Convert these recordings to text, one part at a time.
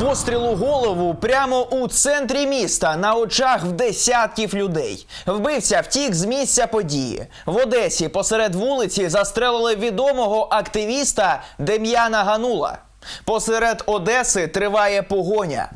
Постріл у голову прямо у центрі міста на очах в десятків людей. Вбивця втік з місця події. В Одесі посеред вулиці застрелили відомого активіста Дем'яна Ганула. Посеред Одеси триває погоня.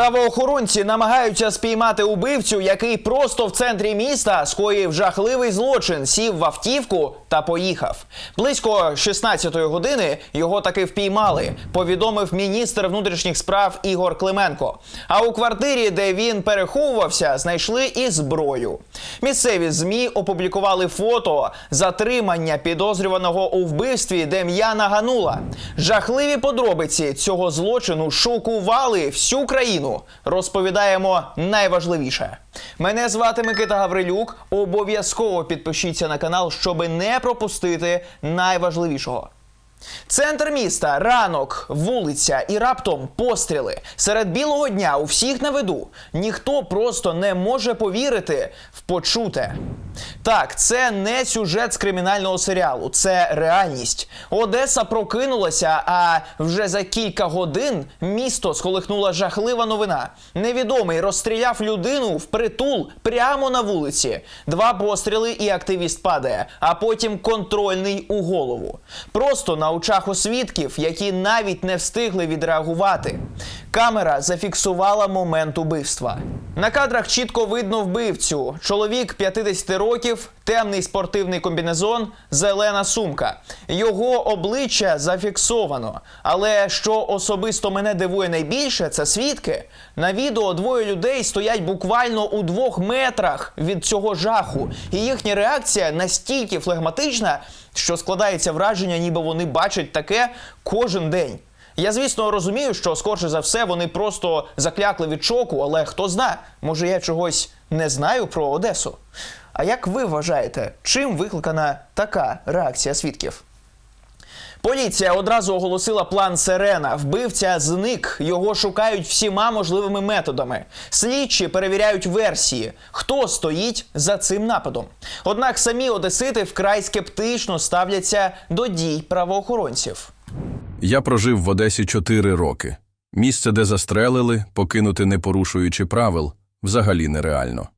Правоохоронці намагаються спіймати убивцю, який просто в центрі міста скоїв жахливий злочин, сів в автівку та поїхав. Близько 16-ї години його таки впіймали. Повідомив міністр внутрішніх справ Ігор Клименко. А у квартирі, де він переховувався, знайшли і зброю. Місцеві змі опублікували фото затримання підозрюваного у вбивстві Дем'яна Ганула. Жахливі подробиці цього злочину шокували всю країну. Розповідаємо найважливіше. Мене звати Микита Гаврилюк. Обов'язково підпишіться на канал, щоби не пропустити найважливішого. Центр міста, ранок, вулиця і раптом постріли. Серед білого дня у всіх на виду. Ніхто просто не може повірити в почуте. Так, це не сюжет з кримінального серіалу, це реальність. Одеса прокинулася, а вже за кілька годин місто сколихнула жахлива новина. Невідомий розстріляв людину в притул прямо на вулиці. Два постріли і активіст падає, а потім контрольний у голову. Просто на очах у свідків, які навіть не встигли відреагувати. Камера зафіксувала момент убивства. На кадрах чітко видно вбивцю. Чоловік 50 років, темний спортивний комбінезон, зелена сумка. Його обличчя зафіксовано. Але що особисто мене дивує найбільше, це свідки. На відео двоє людей стоять буквально у двох метрах від цього жаху, і їхня реакція настільки флегматична, що складається враження, ніби вони бачать таке кожен день. Я, звісно, розумію, що скорше за все вони просто заклякли від шоку, але хто зна, може я чогось не знаю про Одесу. А як ви вважаєте, чим викликана така реакція свідків? Поліція одразу оголосила план Сирена. Вбивця зник. Його шукають всіма можливими методами. Слідчі перевіряють версії, хто стоїть за цим нападом. Однак самі одесити вкрай скептично ставляться до дій правоохоронців. Я прожив в Одесі чотири роки. Місце, де застрелили, покинути не порушуючи правил, взагалі нереально.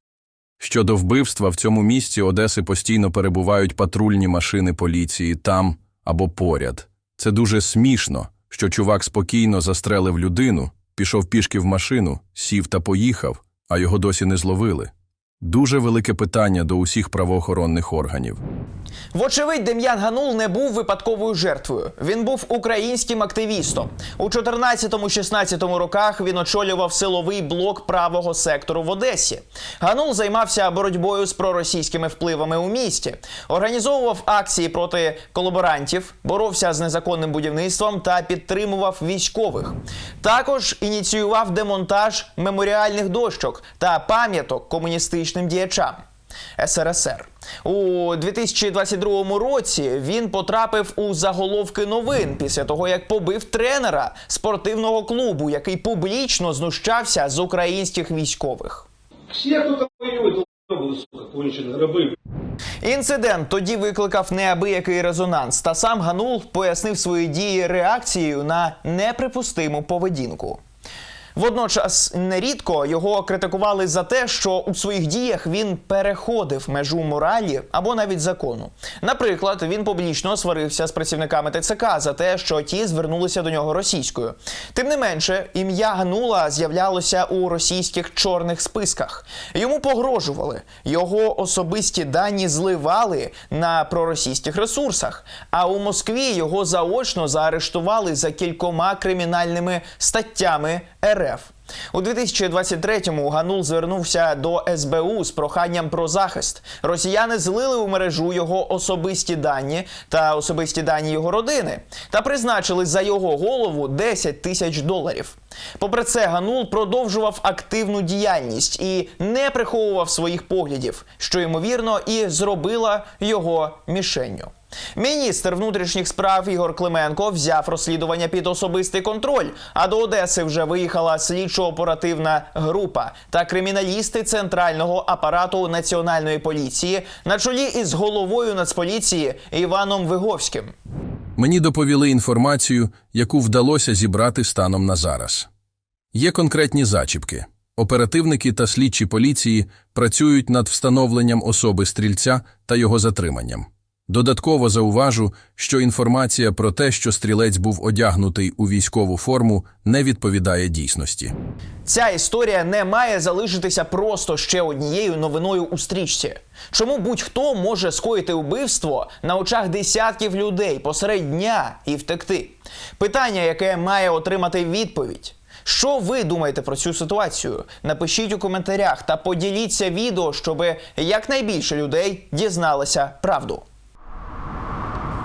Щодо вбивства, в цьому місці Одеси постійно перебувають патрульні машини поліції там або поряд. Це дуже смішно, що чувак спокійно застрелив людину, пішов пішки в машину, сів та поїхав, а його досі не зловили. Дуже велике питання до усіх правоохоронних органів. Вочевидь, Дем'ян Ганул не був випадковою жертвою. Він був українським активістом. У 14-16 роках він очолював силовий блок правого сектору в Одесі. Ганул займався боротьбою з проросійськими впливами у місті, організовував акції проти колаборантів, боровся з незаконним будівництвом та підтримував військових. Також ініціював демонтаж меморіальних дощок та пам'яток комуністичним діячам. СРСР у 2022 році він потрапив у заголовки новин після того, як побив тренера спортивного клубу, який публічно знущався з українських військових. Все, кто там воюет, долбоебы, сука, конченые, рабы. Інцидент тоді викликав неабиякий резонанс, та сам Ганул пояснив свої дії реакцією на неприпустиму поведінку. Водночас нерідко його критикували за те, що у своїх діях він переходив межу моралі або навіть закону. Наприклад, він публічно сварився з працівниками ТЦК за те, що ті звернулися до нього російською. Тим не менше, ім'я Ганула з'являлося у російських чорних списках. Йому погрожували, його особисті дані зливали на проросійських ресурсах. А у Москві його заочно заарештували за кількома кримінальними статтями РФ. У 2023-му Ганул звернувся до СБУ з проханням про захист. Росіяни злили у мережу його особисті дані та особисті дані його родини та призначили за його голову 10 тисяч доларів. Попри це, Ганул продовжував активну діяльність і не приховував своїх поглядів, що ймовірно і зробила його мішенню. Міністр внутрішніх справ Ігор Клименко взяв розслідування під особистий контроль. А до Одеси вже виїхала слідчо-оперативна група та криміналісти центрального апарату національної поліції на чолі із головою Нацполіції Іваном Виговським. Мені доповіли інформацію, яку вдалося зібрати станом на зараз. Є конкретні зачіпки. Оперативники та слідчі поліції працюють над встановленням особи стрільця та його затриманням. Додатково зауважу, що інформація про те, що стрілець був одягнутий у військову форму, не відповідає дійсності. Ця історія не має залишитися просто ще однією новиною у стрічці. Чому будь-хто може скоїти вбивство на очах десятків людей посеред дня і втекти? Питання, яке має отримати відповідь. Що ви думаєте про цю ситуацію? Напишіть у коментарях та поділіться відео, щоб якнайбільше людей дізналися правду.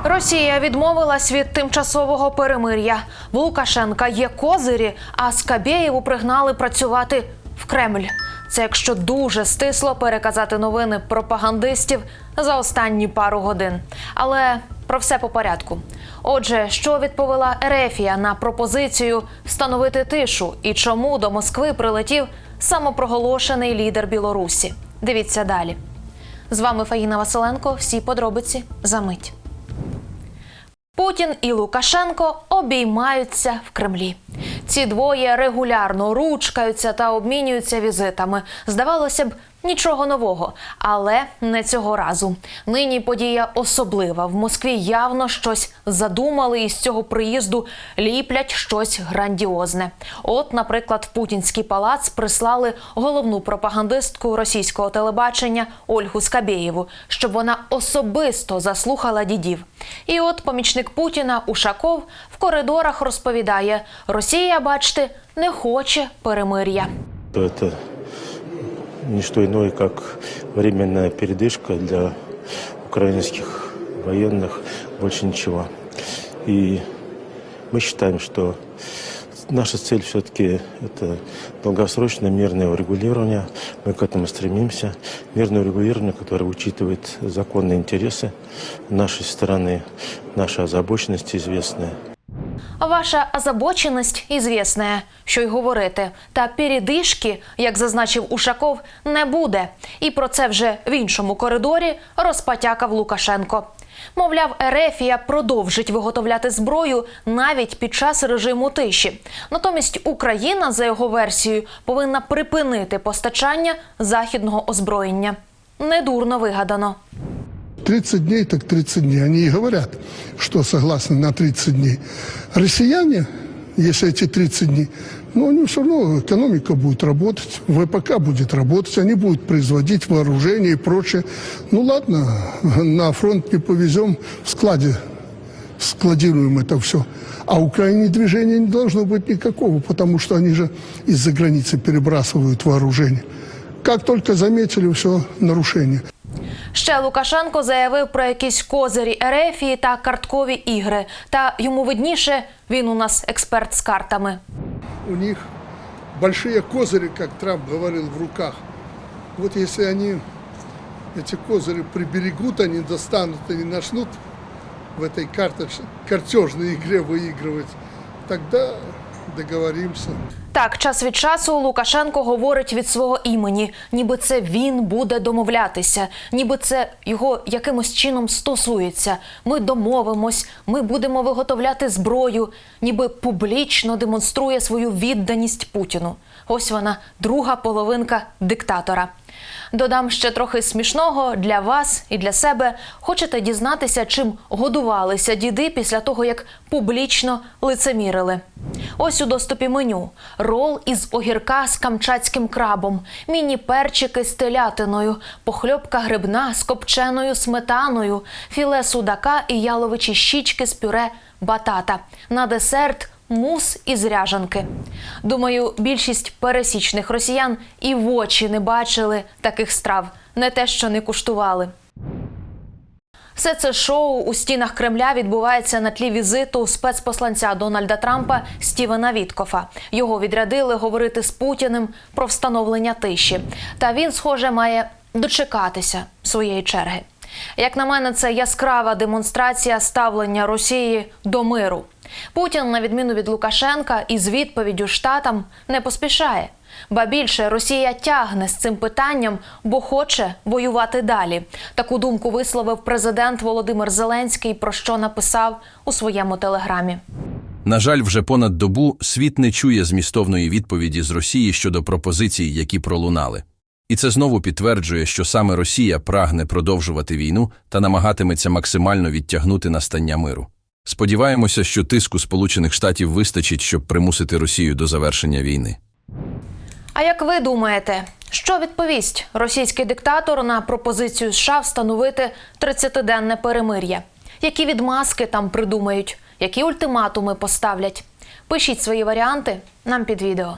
Росія відмовилась від тимчасового перемир'я. В Лукашенка є козирі, а Скабєєву пригнали працювати в Кремль. Це якщо дуже стисло переказати новини пропагандистів за останні пару годин. Але про все по порядку. Отже, що відповіла Ерефія на пропозицію встановити тишу і чому до Москви прилетів самопроголошений лідер Білорусі? Дивіться далі. З вами Фаїна Василенко. Всі подробиці за мить. Путін і Лукашенко обіймаються в Кремлі. Ці двоє регулярно ручкаються та обмінюються візитами. Здавалося б, нічого нового, але не цього разу. Нині подія особлива. В Москві явно щось задумали і з цього приїзду ліплять щось грандіозне. От, наприклад, в Путінський палац прислали головну пропагандистку російського телебачення Ольгу Скабєєву, щоб вона особисто заслухала дідів. І от помічник Путіна Ушаков в коридорах розповідає: Росія, бачите, не хоче перемир'я. Не что иное, как временная передышка для украинских военных, больше ничего. И мы считаем, что наша цель все-таки это долгосрочное мирное урегулирование. Мы к этому стремимся. Мирное урегулирование, которое учитывает законные интересы нашей страны, наша озабоченность известная. Ваша озабоченість ізвісна, що й говорити. Та передишки, як зазначив Ушаков, не буде. І про це вже в іншому коридорі розпатякав Лукашенко. Мовляв, Ерефія продовжить виготовляти зброю навіть під час режиму тиші. Натомість Україна, за його версією, повинна припинити постачання західного озброєння. Недурно вигадано. 30 дней, так 30 дней. Они и говорят, что согласны на 30 дней. Россияне, если эти 30 дней, ну, у них все равно экономика будет работать, ВПК будет работать, они будут производить вооружение и прочее. Ну, ладно, на фронт не повезем, в складе складируем это все. А Украине движения не должно быть никакого, потому что они же из-за границы перебрасывают вооружение. Как только заметили, все нарушение. Ще Лукашенко заявив про якісь козирі Ерефії та карткові ігри. Та йому видніше, він у нас експерт з картами. у них большие козыри, как Трамп говорил, в руках. Вот если они эти козыри приберегут, они достанут, они начнут в этой карточ- картежной игре выигрывать, тогда договоримся. Так, час від часу Лукашенко говорить від свого імені, ніби це він буде домовлятися, ніби це його якимось чином стосується. Ми домовимось, ми будемо виготовляти зброю, ніби публічно демонструє свою відданість Путіну. Ось вона, друга половинка диктатора. Додам ще трохи смішного для вас і для себе. Хочете дізнатися, чим годувалися діди після того, як публічно лицемірили? Ось у доступі меню: рол із огірка з камчатським крабом, міні-перчики з телятиною, похльопка грибна з копченою сметаною, філе судака і яловичі щічки з пюре батата. На десерт мус із ряжанки. Думаю, більшість пересічних росіян і в очі не бачили таких страв, не те, що не куштували. Все це шоу у стінах Кремля відбувається на тлі візиту спецпосланця Дональда Трампа Стівена Віткофа. Його відрядили говорити з Путіним про встановлення тиші. Та він, схоже, має дочекатися своєї черги. Як на мене, це яскрава демонстрація ставлення Росії до миру. Путін, на відміну від Лукашенка, із відповіддю штатам не поспішає. Ба більше Росія тягне з цим питанням, бо хоче воювати далі. Таку думку висловив президент Володимир Зеленський, про що написав у своєму телеграмі. На жаль, вже понад добу світ не чує змістовної відповіді з Росії щодо пропозицій, які пролунали. І це знову підтверджує, що саме Росія прагне продовжувати війну та намагатиметься максимально відтягнути настання миру. Сподіваємося, що тиску Сполучених Штатів вистачить, щоб примусити Росію до завершення війни. А як ви думаєте, що відповість російський диктатор на пропозицію США встановити 30-денне перемир'я? Які відмазки там придумають, які ультиматуми поставлять? Пишіть свої варіанти нам під відео.